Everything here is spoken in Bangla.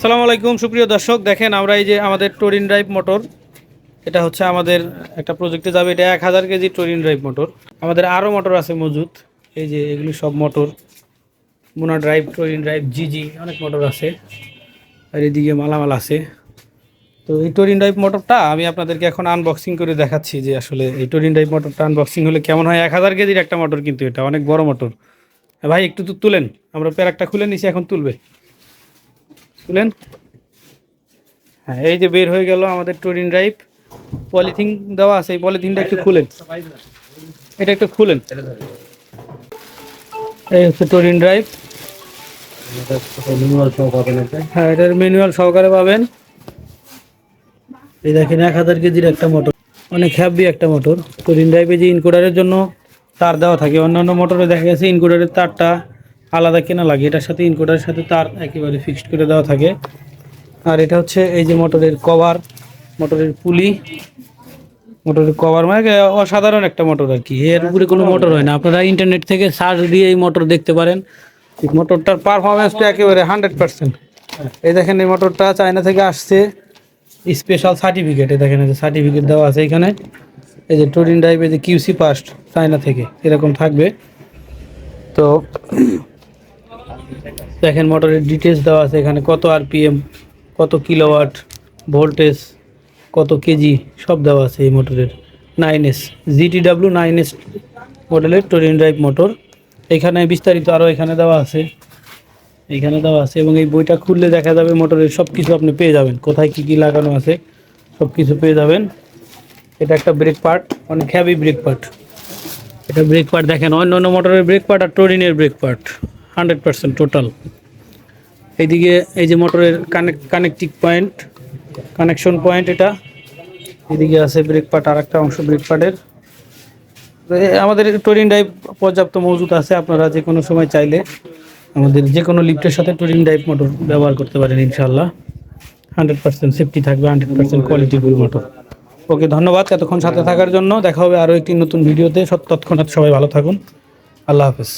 আসসালামু আলাইকুম, সুপ্রিয় দর্শক। দেখেন, আমরা এই যে আমাদের টোরিন ড্রাইভ মোটর এটা হচ্ছে আমাদের একটা প্রজেক্টে যাবে। এটা এক হাজার কেজি টোরিন ড্রাইভ মোটর আমাদের আরও মোটর আছে মজুদ এই যে এগুলি সব মোটর মোনা ড্রাইভ টোরিন ড্রাইভ জিজি অনেক মোটর আছে। আর এদিকে মালামাল আছে। তো এই টোরিন ড্রাইভ মোটরটা আমি আপনাদেরকে এখন আনবক্সিং করে দেখাচ্ছি যে আসলে এই টোরিন ড্রাইভ মোটরটা আনবক্সিং হলে কেমন হয়। এক হাজার কেজির একটা মোটর কিন্তু এটা, অনেক বড় মোটর ভাই, একটু তো তুলেন। আমরা প্যারাকটা খুলে নিছি, এখন তুলবে। তুলেন। হ্যাঁ এই যে বের হয়ে গেল আমাদের টোরিন ড্রাইভ। পলিথিন দেওয়া আছে, এই পলিথিনটা একটু খুলেন। এটা একটু খুলেন। এই হচ্ছে টোরিন ড্রাইভ। হ্যাঁ এটার ম্যানুয়াল সহকারে পাবেন। এই দেখেন, এক হাজার কেজির একটা মোটর অনেক হ্যাভি একটা মোটর টোরিন ড্রাইভে যে ইনকোডারের জন্য তার দেওয়া থাকে। অন্যান্য মোটরে দেখা গেছে ইনকোডারের তারটা আলাদা কেনা লাগে। এটার সাথে ইনকোডারের সাথে তার একেবারে ফিক্সড করে দেওয়া থাকে। আর এটা হচ্ছে এই যে মোটরের কভার মোটরের পুলি মোটরের কভার মানে অসাধারণ একটা মোটর আর কি। এর উপরে কোনো মোটর হয় না। আপনারা ইন্টারনেট থেকে সার্চ দিয়ে এই মোটর দেখতে পারেন। মোটরটার পারফরমেন্সটা একেবারে হান্ড্রেড পার্সেন্ট এই দেখেন এই মোটরটা চায়না থেকে আসছে। স্পেশাল সার্টিফিকেট এই দেখেন এই যে সার্টিফিকেট দেওয়া আছে এখানে। এই যে টোরিন ড্রাইভ এই যে কিউসি পাস্ট চায়না থেকে। এরকম থাকবে। তো দেখেন মোটরের ডিটেলস দেওয়া আছে এখানে কত আরপিএম কত কিলোওয়াট ভোল্টেজ কত কেজি সব দেওয়া আছে এই মোটরের। Nine S GTW nine S মডেলের টোরিন ড্রাইভ মোটর এখানে বিস্তারিত আরও এখানে দেওয়া আছে। এখানে দেওয়া আছে এবং এই বইটা খুললে দেখা যাবে মোটরের সব কিছু আপনি পেয়ে যাবেন। কোথায় কি কি লাগানো আছে সব কিছু পেয়ে যাবেন। এটা একটা ব্রেক পার্ট অনেক হ্যাভি ব্রেক পার্ট এটা ব্রেক পার্ট দেখেন অন্য অন্য মোটরের ব্রেক পার্ট আর টোরিনের brake part hundred percent total. এইদিকে এই যে মোটরের connect connecting point, connection point এটা। এদিকে আছে ব্রেক পার্ট আর একটা অংশ ব্রেক পার্টের। আমাদের টোরিন ড্রাইভ পর্যাপ্ত মজুদ আছে, আপনারা যে কোনো সময় চাইলে আমাদের যে কোনো লিফটের সাথে টোরিন ড্রাইভ মোটর ব্যবহার করতে পারেন ইনশাল্লাহ হান্ড্রেড পার্সেন্ট সেফটি থাকবে, hundred percent qualityful motor. Okay, ধন্যবাদ এতক্ষণ সাথে থাকার জন্য। দেখা হবে আরও একটি নতুন ভিডিওতে। সব তৎক্ষণাৎ সবাই ভালো থাকুন। আল্লাহ হাফেজ।